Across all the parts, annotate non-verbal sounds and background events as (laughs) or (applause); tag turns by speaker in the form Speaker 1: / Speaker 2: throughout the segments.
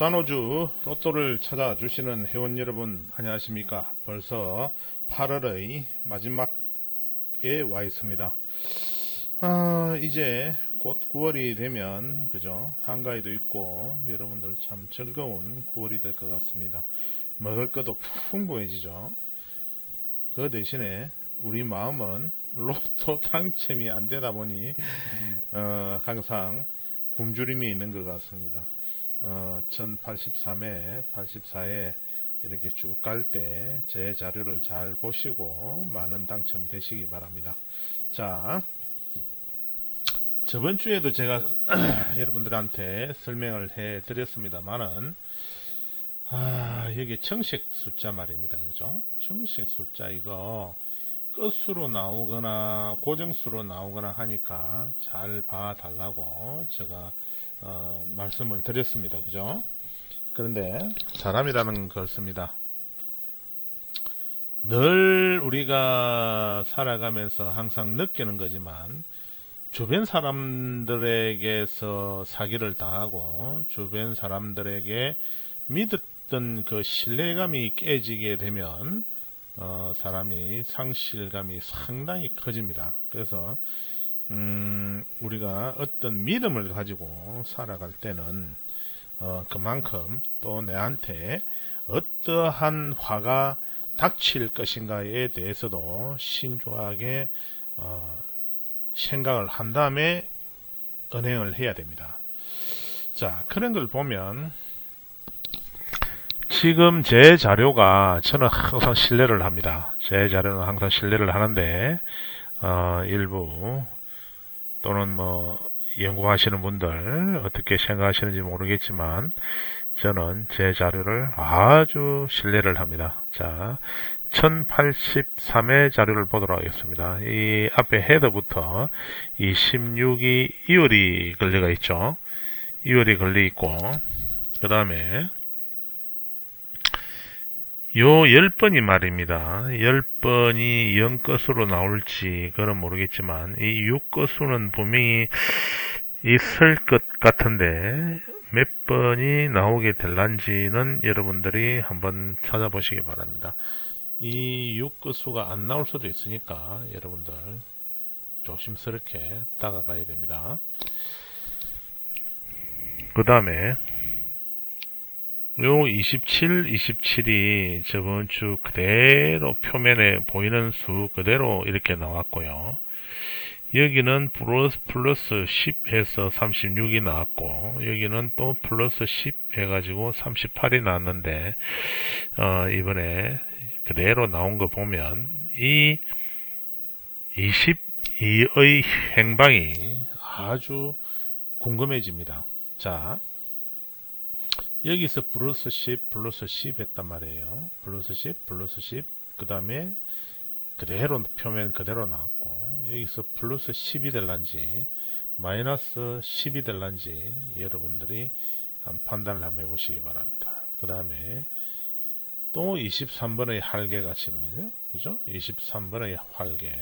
Speaker 1: 단호주 로또를 찾아주시는 회원 여러분 안녕하십니까? 벌써 8월의 마지막에 와 있습니다. 아 이제 곧 9월이 되면 그죠? 한가위도 있고 여러분들 참 즐거운 9월이 될 것 같습니다. 먹을 것도 풍부해지죠. 그 대신에 우리 마음은 로또 당첨이 안 되다 보니 어, 항상 굶주림이 있는 것 같습니다. 어, 1083에 84에 이렇게 쭉 갈 때 제 자료를 잘 보시고 많은 당첨되시기 바랍니다. 자, 저번 주에도 제가 (clears throat) 여러분들한테 설명을 해 드렸습니다만은 아, 여기 정식 숫자 말입니다. 그죠? 정식 숫자 이거 끝수로 나오거나 고정수로 나오거나 하니까 잘 봐달라고 제가 어, 말씀을 드렸습니다. 그죠? 그런데 사람이라는 것입니다. 늘 우리가 살아가면서 항상 느끼는 거지만 주변 사람들에게서 사기를 당하고 주변 사람들에게 믿었던 그 신뢰감이 깨지게 되면 어, 사람이 상실감이 상당히 커집니다. 그래서 음, 우리가 어떤 믿음을 가지고 살아갈 때는 어, 그만큼 또 내한테 어떠한 화가 닥칠 것인가에 대해서도 신중하게 어, 생각을 한 다음에 은행을 해야 됩니다. 자 그런 걸 보면 지금 제 자료가 저는 항상 신뢰를 합니다. 제 자료는 항상 신뢰를 하는데 어, 일부 또는 뭐 연구하시는 분들 어떻게 생각하시는지 모르겠지만 저는 제 자료를 아주 신뢰를 합니다. 자, 1083의 자료를 보도록 하겠습니다. 이 앞에 헤더부터 이 16이 2월이 걸려가 있죠. 2월이 걸려 있고 그 다음에 요 10번이 말입니다. 10번이 0끝으로 나올지 그건 모르겠지만 이 6끝수는 분명히 있을 것 같은데 몇 번이 나오게 될란지는 여러분들이 한번 찾아보시기 바랍니다. 이 6끝수가 안 나올 수도 있으니까 여러분들 조심스럽게 다가가야 됩니다. 그 다음에 요 27, 27이 저번 주 그대로 표면에 보이는 수 그대로 이렇게 나왔고요. 여기는 플러스, 플러스 10 해서 36이 나왔고, 여기는 또 플러스 10 해가지고 38이 나왔는데, 어, 이번에 그대로 나온 거 보면, 이 22의 행방이 아주 궁금해집니다. 자, 여기서 플러스 10, 플러스 10 했단 말이에요. 플러스 10, 플러스 10, 그 다음에 그대로, 표면 그대로 나왔고, 여기서 플러스 10이 될란지, 마이너스 10이 될란지, 여러분들이 한 판단을 한번 해보시기 바랍니다. 그 다음에, 또 23번의 활개가 치는 거죠. 그죠? 23번의 활개.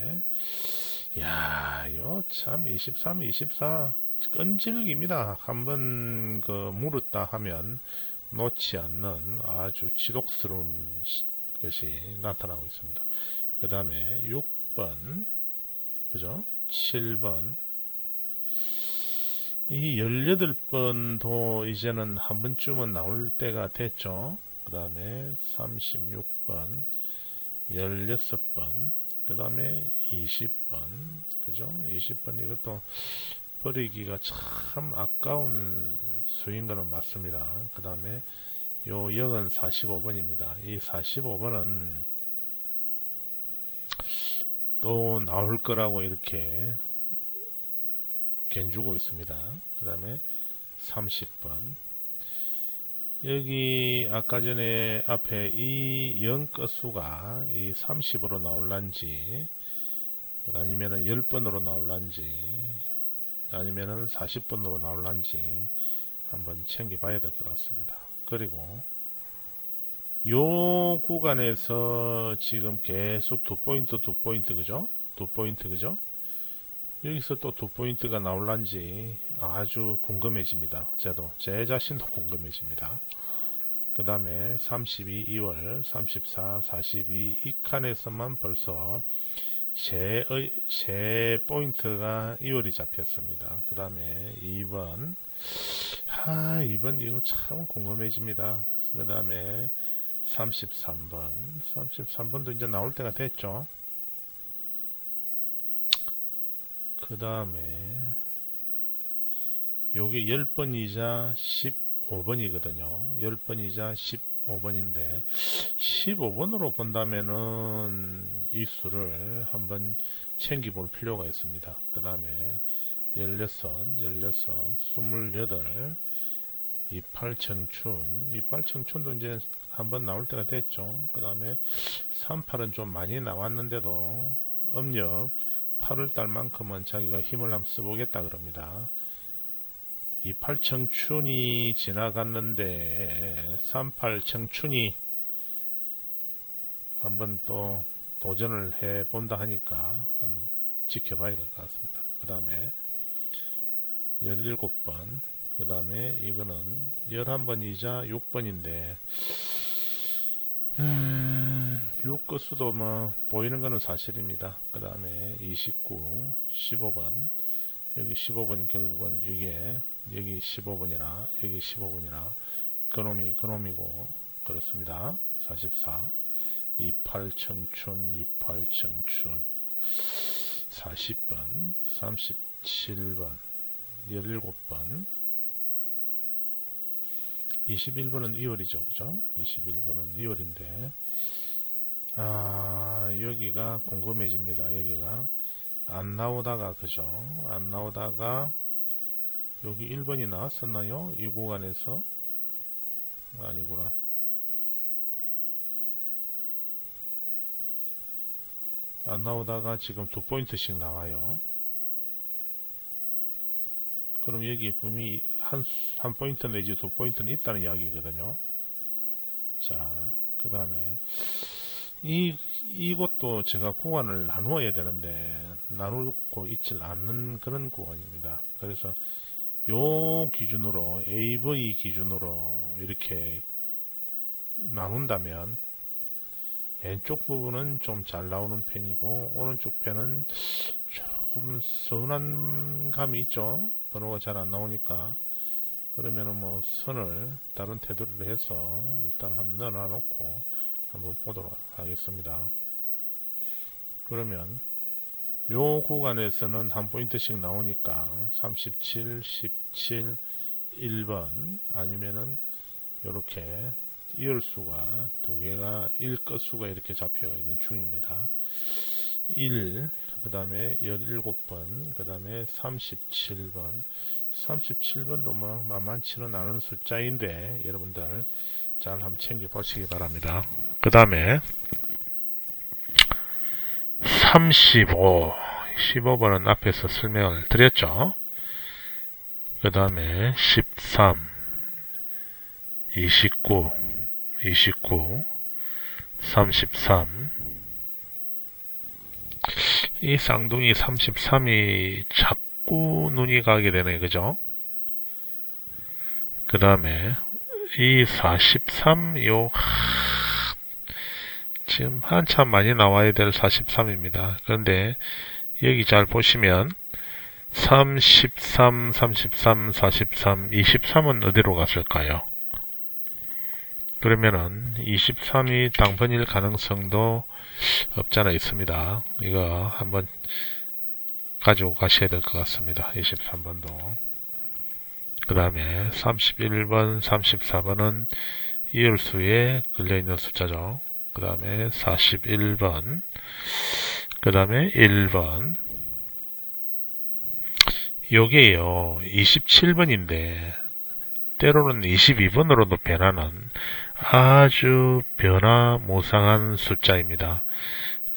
Speaker 1: 야, 이거 참, 23, 24, 끈질깁니다. 한번 그 물었다 하면 놓지 않는 아주 지독스러운 것이 나타나고 있습니다. 그 다음에 6번, 그죠? 7번, 이 18번도 이제는 한 번쯤은 나올 때가 됐죠. 그 다음에 36번, 16번, 그 다음에 20번, 그죠? 20번 이것도 버리기가 참 아까운 수인 거는 맞습니다. 그 다음에 요 0은 45번입니다. 이 45번은 또 나올 거라고 이렇게 견주고 있습니다. 그 다음에 30번 여기 아까 전에 앞에 이 0끝수가 이 30으로 나올란지 아니면 은 10번으로 나올란지 아니면은 40번으로 나올란지 한번 챙겨 봐야 될 것 같습니다. 그리고 요 구간에서 지금 계속 두 포인트 두 포인트 그죠? 두 포인트 그죠? 여기서 또 두 포인트가 나올란지 아주 궁금해집니다. 저도 제 자신도 (laughs) 궁금해집니다. 그 다음에 32, 2월, 34, 42, 이 칸에서만 벌써 세, 세 포인트가 2월이 잡혔습니다. 그 다음에 2번, 아, 2번 이거 참 궁금해집니다. 그 다음에 33번, 33번도 이제 나올 때가 됐죠. 그 다음에 요게 10번이자 15번이거든요. 10번이자 15 번인데 15번으로 본다면은 이 수를 한번 챙겨볼 필요가 있습니다. 그 다음에 16, 16, 28 이팔 청춘 이팔 청춘도 이제 한번 나올 때가 됐죠. 그 다음에 38은 좀 많이 나왔는데도 음력 8월달만큼은 자기가 힘을 한번 써보겠다 그럽니다. 28 청춘이 지나갔는데 38 청춘이 한번 또 도전을 해 본다 하니까 한번 지켜봐야 될 것 같습니다. 그 다음에 17번 그 다음에 이거는 11번이자 6번인데 음, 6거수도 뭐 보이는 거는 사실입니다. 그 다음에 29, 15번 여기 15번 결국은 이게 여기 15번이나 여기 15번이나 그놈이 그놈이고 그렇습니다. 44 28 청춘 28 청춘 40번 37번 17번 21번은 2월이죠. 그죠? 21번은 2월인데 아 여기가 궁금해집니다. 여기가 안 나오다가 그죠? 안 나오다가 여기 1번이 나왔었나요? 이 구간에서 아니구나. 안 나오다가 지금 두 포인트씩 나와요. 그럼 여기 분명히 한, 한 포인트 내지 두 포인트는 있다는 이야기거든요. 자, 그 다음에, 이, 이것도 제가 구간을 나누어야 되는데, 나누고 있질 않는 그런 구간입니다. 그래서, 요 기준으로, AV 기준으로 이렇게 나눈다면, 왼쪽 부분은 좀 잘 나오는 편이고, 오른쪽 편은 조금 서운한 감이 있죠. 번호가 잘 안 나오니까 그러면은 뭐 선을 다른 테두리로 해서 일단 한번 넣어 놓고 한번 보도록 하겠습니다. 그러면 요 구간에서는 한 포인트씩 나오니까 37, 17, 1번 아니면은 요렇게 이열수가 두 개가 1끝수가 이렇게 잡혀 있는 중입니다. 1, 그 다음에 17번, 그 다음에 37번. 37번도 뭐 만만치는 않은 숫자인데 여러분들 잘 한번 챙겨 보시기 바랍니다. 그 다음에 35, 15번은 앞에서 설명을 드렸죠. 그 다음에 13, 29, 29, 33, 이 쌍둥이 33이 자꾸 눈이 가게 되네, 그죠? 그 다음에, 이 43, 요, 지금 한참 많이 나와야 될 43입니다. 그런데, 여기 잘 보시면, 33, 33, 43, 23은 어디로 갔을까요? 그러면은 23이 당번일 가능성도 없잖아 있습니다. 이거 한번 가지고 가셔야 될 것 같습니다. 23번도. 그 다음에 31번, 34번은 이열수에 걸려있는 숫자죠. 그 다음에 41번, 그 다음에 1번, 요게요, 27번인데, 때로는 22번으로도 변하는 아주 변화무쌍한 숫자입니다.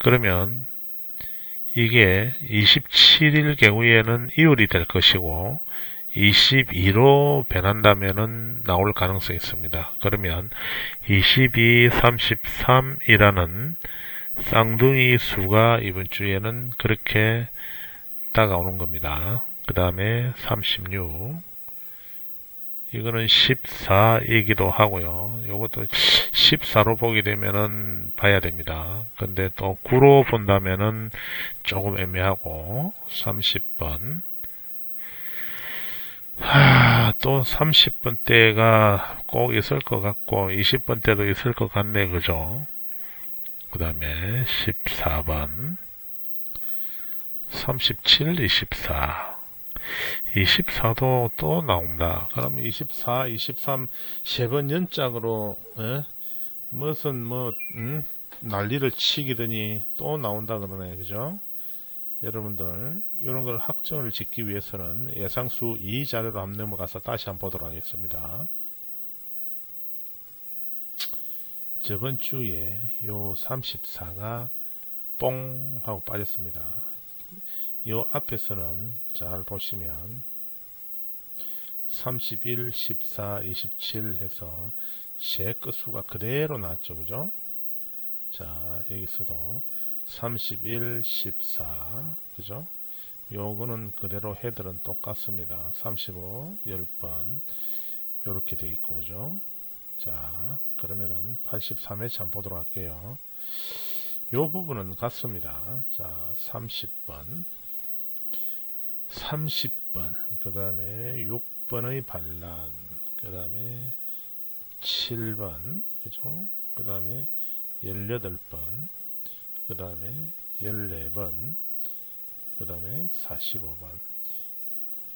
Speaker 1: 그러면 이게 27일 경우에는 이율이 될 것이고 22로 변한다면 나올 가능성이 있습니다. 그러면 22, 33이라는 쌍둥이 수가 이번 주에는 그렇게 있다가 오는 겁니다. 그 다음에 36 이거는 14이기도 하고요. 이것도 14로 보게 되면은 봐야 됩니다. 근데 또 9로 본다면은 조금 애매하고 30번 하, 또 30번 대가 꼭 있을 것 같고 20번 대도 있을 것 같네 그죠? 그 다음에 14번 37, 24 24도 또 나온다. 그럼 24, 23, 세 번 연짝으로 에? 무슨 뭐 음? 난리를 치기더니 또 나온다 그러네. 그죠? 여러분들 이런 걸 확정을 짓기 위해서는 예상수 2 자료로 한번 넘어가서 다시 한번 보도록 하겠습니다. 저번 주에 요 34가 뽕 하고 빠졌습니다. 요 앞에서는 잘 보시면 31, 14, 27 해서 세 끝수가 그대로 나왔죠. 그죠? 자, 여기서도 31, 14, 그죠? 요거는 그대로 헤드는 똑같습니다. 35, 10번 요렇게 돼 있고, 그죠? 자, 그러면은 83회 참 보도록 할게요. 요 부분은 같습니다. 자, 30번, 30번, 그 다음에 6번의 반란, 그 다음에 7번, 그죠? 그 다음에 18번, 그 다음에 14번, 그 다음에 45번.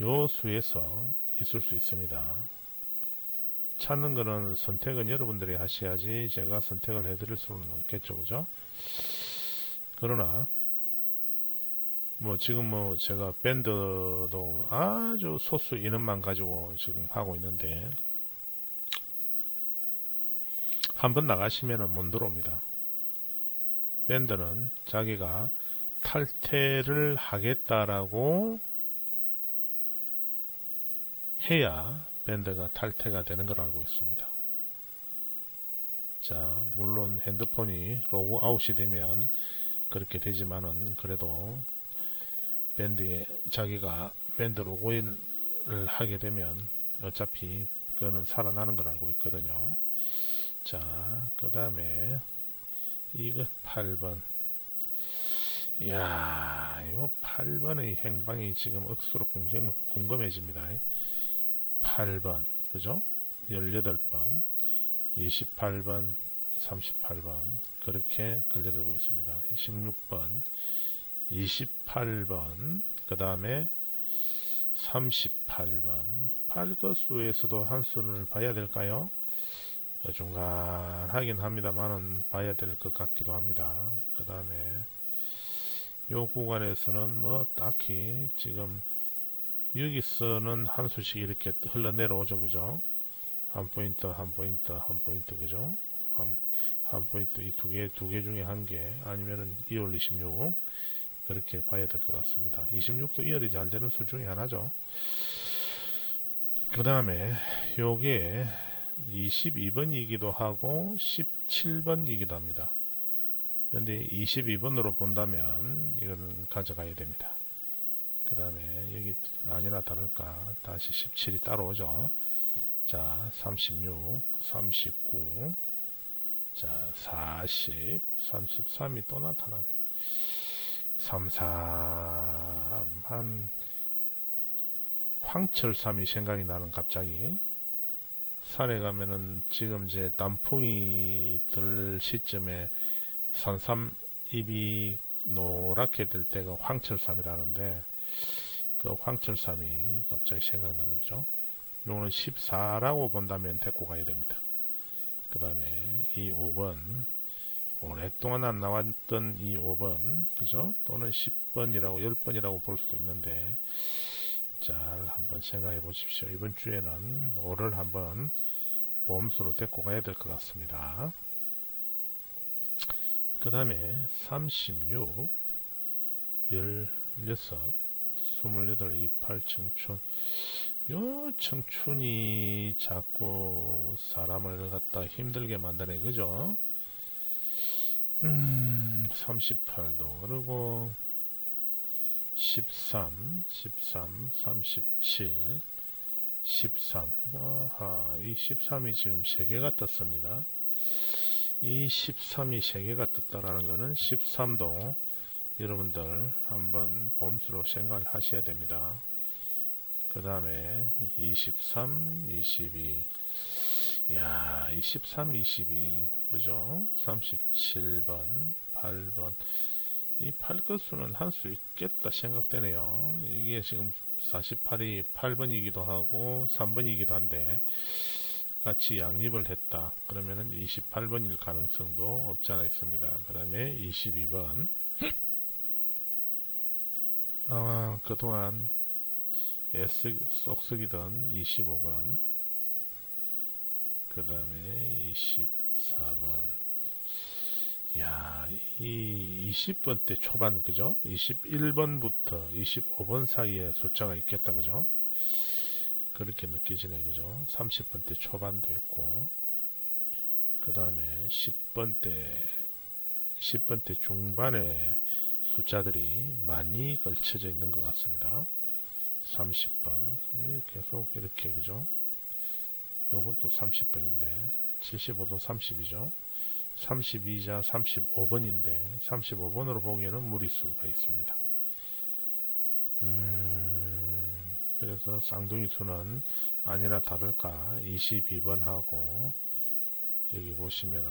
Speaker 1: 요 수에서 있을 수 있습니다. 찾는 거는 선택은 여러분들이 하셔야지 제가 선택을 해드릴 수는 없겠죠. 그죠? 그러나 뭐 지금 뭐 제가 밴드도 아주 소수 인원만 가지고 지금 하고 있는데 한번 나가시면은 못 들어옵니다. 밴드는 자기가 탈퇴를 하겠다라고 해야 밴드가 탈퇴가 되는 걸 알고 있습니다. 자, 물론 핸드폰이 로그 아웃이 되면 그렇게 되지만은 그래도 밴드에 자기가 밴드 로그인을 하게 되면 어차피 그거는 살아나는 걸 알고 있거든요. 자, 그 다음에 이거 8번. 이야, 이 8번의 행방이 지금 억수로 궁금, 궁금해집니다. 8번, 그죠? 18번, 28번, 38번, 그렇게 걸려들고 있습니다. 16번, 28번, 그 다음에 38번, 8거수에서도 한 수를 봐야 될까요? 중간 하긴 합니다만은 봐야 될 것 같기도 합니다. 그 다음에 요 구간에서는 뭐 딱히 지금 여기서는 한 수씩 이렇게 흘러내려오죠. 그죠? 한 포인트, 한 포인트, 한 포인트, 그죠? 한, 한 포인트, 이 두 개, 두 개 중에 한 개, 아니면은 2월 26, 그렇게 봐야 될 것 같습니다. 26도 2열이 잘 되는 수 중에 하나죠. 그 다음에 요게 22번이기도 하고 17번이기도 합니다. 그런데 22번으로 본다면 이거는 가져가야 됩니다. 그 다음에 여기 아니나 다를까 다시 17이 따로 오죠. 자 36, 39, 자 40, 33이 또 나타나네. 33, 한 황철삼이 생각이 나는 갑자기 산에 가면은 지금 이제 단풍이 들 시점에 산삼 잎이 노랗게 될 때가 황철삼이라는데 그 황철삼이 갑자기 생각나는 거죠. 요거는 14라고 본다면 데리고 가야 됩니다. 그 다음에 이 5번 오랫동안 안 나왔던 이 5번 그죠? 또는 10번이라고 10번이라고 볼 수도 있는데 잘 한번 생각해 보십시오. 이번 주에는 5를 한번 보험수로 데리고 가야 될 것 같습니다. 그 다음에 36, 16, 28, 28 청춘 요 청춘이 자꾸 사람을 갖다 힘들게 만드네 그죠? 음, 38도 그러고 13, 13, 37, 13. 아하, 이 13이 지금 3개가 떴습니다. 이 13이 3개가 떴다라는 것은 13도 여러분들 한번 봄수로 생각을 하셔야 됩니다. 그 다음에 23, 22. 야, 23, 22. 그죠? 37번, 8번. 이 8끝수는 한 수 있겠다 생각되네요. 이게 지금 48이 8번이기도 하고 3번이기도 한데 같이 양립을 했다. 그러면은 28번일 가능성도 없지 않아 있습니다. 그 다음에 22번. 아, 그동안 S 쏙쓰기던 25번. 그 다음에 24번. 야, 이 20번 대 초반, 그죠? 21번부터 25번 사이에 숫자가 있겠다, 그죠? 그렇게 느껴지네, 그죠? 30번 대 초반도 있고, 그 다음에 10번 대, 10번 대 중반에 숫자들이 많이 걸쳐져 있는 것 같습니다. 30번, 계속 이렇게, 그죠? 요건 또 30번인데, 75도 30이죠? 32자 35번인데 35번으로 보기에는 무리수가 있습니다. 음, 그래서 쌍둥이 수는 아니나 다를까 22번하고 여기 보시면은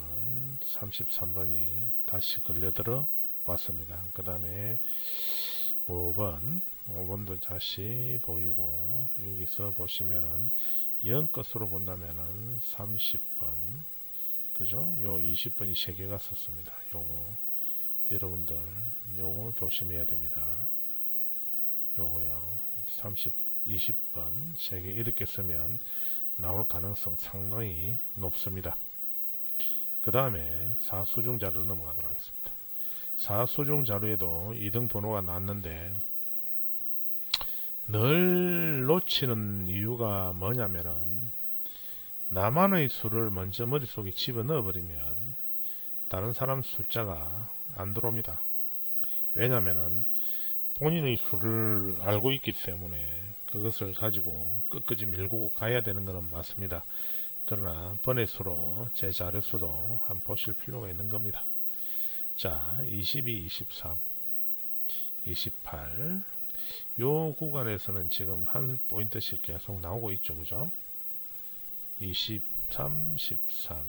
Speaker 1: 33번이 다시 걸려들어 왔습니다. 그 다음에 5번 5번도 다시 보이고 여기서 보시면은 0끝으로 본다면은 30번 그죠? 요 20번이 3개가 썼습니다. 요거 여러분들 요거 조심해야 됩니다. 요거요 30, 20번 3개 이렇게 쓰면 나올 가능성 상당히 높습니다. 그 다음에 4수중 자료로 넘어가도록 하겠습니다. 4수중 자료에도 2등 번호가 나왔는데 늘 놓치는 이유가 뭐냐면은 나만의 수를 먼저 머릿속에 집어넣어 버리면 다른 사람 숫자가 안 들어옵니다. 왜냐면은 본인의 수를 알고 있기 때문에 그것을 가지고 끝까지 밀고 가야 되는 것은 맞습니다. 그러나 번의 수로 제 자료 수도 한번 보실 필요가 있는 겁니다. 자, 22, 23, 28. 요 구간에서는 지금 한 포인트씩 계속 나오고 있죠. 그죠? 23, 13,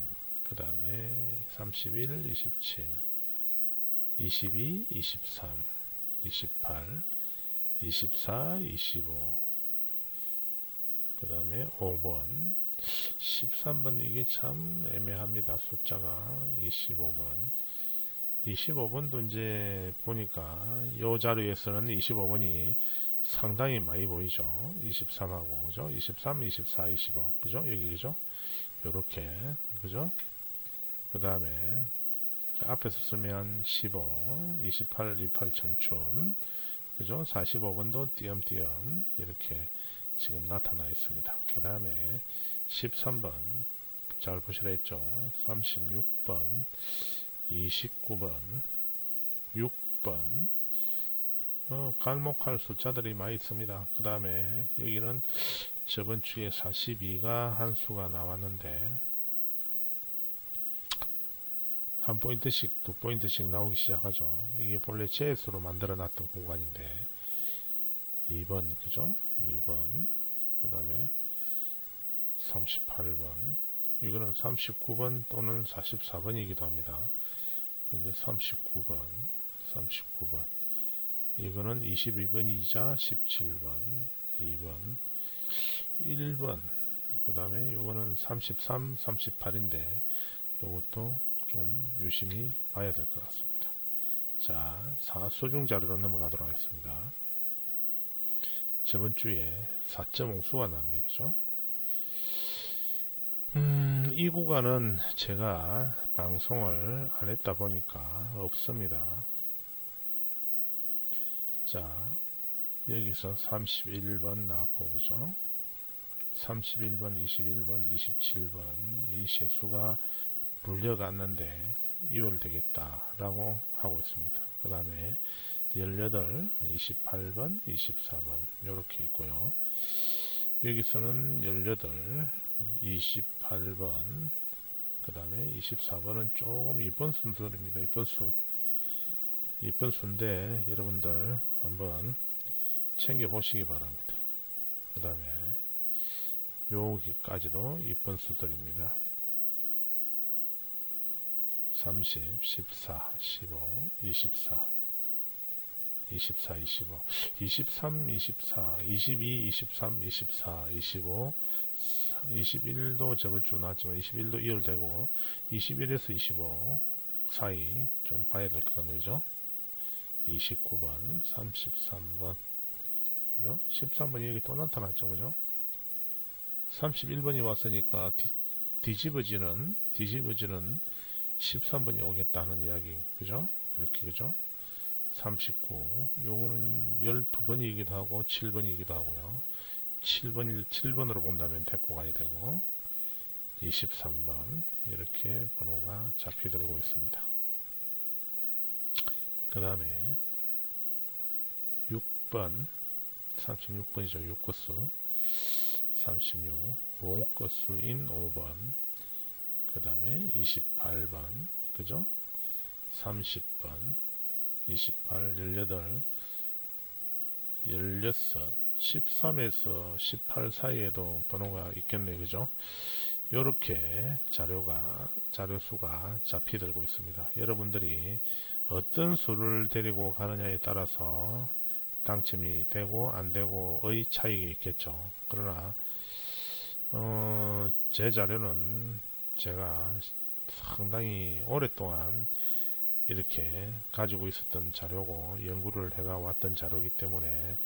Speaker 1: 그 다음에 31, 27, 22, 23, 28, 24, 25, 그 다음에 5번, 13번 이게 참 애매합니다. 숫자가 25번. 25번도 이제 보니까 요 자료에서는 25번이 상당히 많이 보이죠. 23하고, 그죠? 23, 24, 25. 그죠? 여기, 그죠? 요렇게. 그죠? 그 다음에, 앞에서 쓰면 15, 28, 28 청춘. 그죠? 45번도 띄엄띄엄 이렇게 지금 나타나 있습니다. 그 다음에 13번 잘 보시라 했죠. 36번, 29번, 6번, 어, 갈목할 숫자들이 많이 있습니다. 그 다음에 여기는 저번 주에 42가 한 수가 나왔는데 한 포인트씩 두 포인트씩 나오기 시작하죠. 이게 본래 제수로 만들어 놨던 공간인데 2번 그죠? 2번 그 다음에 38번 이거는 39번 또는 44번이기도 합니다. 근데 39번 39번 이거는 22번이자 17번, 2번, 1번, 그 다음에 요거는 33, 38인데 요것도 좀 유심히 봐야 될 것 같습니다. 자, 4소중 자료로 넘어가도록 하겠습니다. 저번 주에 4.5수가 나왔네요. 그죠? 음, 이 구간은 제가 방송을 안 했다 보니까 없습니다. 자, 여기서 31번 나왔고, 그죠? 31번, 21번, 27번, 이 세수가 물려갔는데 2월 되겠다 라고 하고 있습니다. 그 다음에 18, 28번, 24번 이렇게 있고요. 여기서는 18, 28번, 그 다음에 24번은 조금 이번 순서입니다. 이번 수. 이번 수인데 여러분들 한번 챙겨 보시기 바랍니다. 그 다음에 여기까지도 이쁜 수들입니다. 30, 14, 15, 24, 24, 25, 23, 24, 22, 23, 24, 25, 21도 저번 주 나왔지만 21도 2월 되고 21에서 25 사이 좀 봐야 될 것 같네요. 29번, 33번, 그죠? 13번이 여기 또 나타났죠, 그죠? 31번이 왔으니까 뒤, 뒤집어지는, 뒤집어지는 13번이 오겠다는 이야기, 그죠? 이렇게, 그죠? 39, 요거는 12번이기도 하고 7번이기도 하고요. 7번, 7번으로 본다면 데리고 가야 되고, 23번, 이렇게 번호가 잡히들고 있습니다. 그 다음에 6번. 36번이죠. 6거수. 36 5거수인 5번. 그 다음에 28번. 그죠? 30번. 28, 18 16 13에서 18 사이에도 번호가 있겠네요. 그죠? 이렇게 자료가 자료 수가 잡히들고 있습니다. 여러분들이 어떤 수를 데리고 가느냐에 따라서 당첨이 되고 안 되고의 차이가 있겠죠. 그러나 어, 제 자료는 제가 상당히 오랫동안 이렇게 가지고 있었던 자료고 연구를 해가 왔던 자료이기 때문에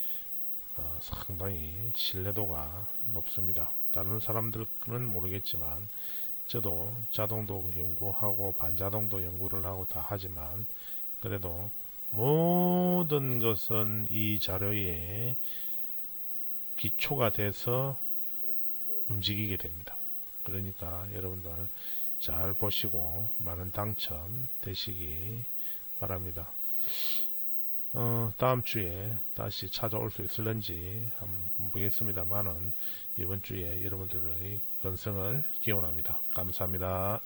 Speaker 1: 어, 상당히 신뢰도가 높습니다. 다른 사람들은 모르겠지만 저도 자동도 연구하고 반자동도 연구를 하고 다 하지만 그래도 모든 것은 이 자료에 기초가 돼서 움직이게 됩니다. 그러니까 여러분들 잘 보시고 많은 당첨 되시기 바랍니다. 어, 다음 주에 다시 찾아올 수 있을런지 한번 보겠습니다만은 이번 주에 여러분들의 건성을 기원합니다. 감사합니다.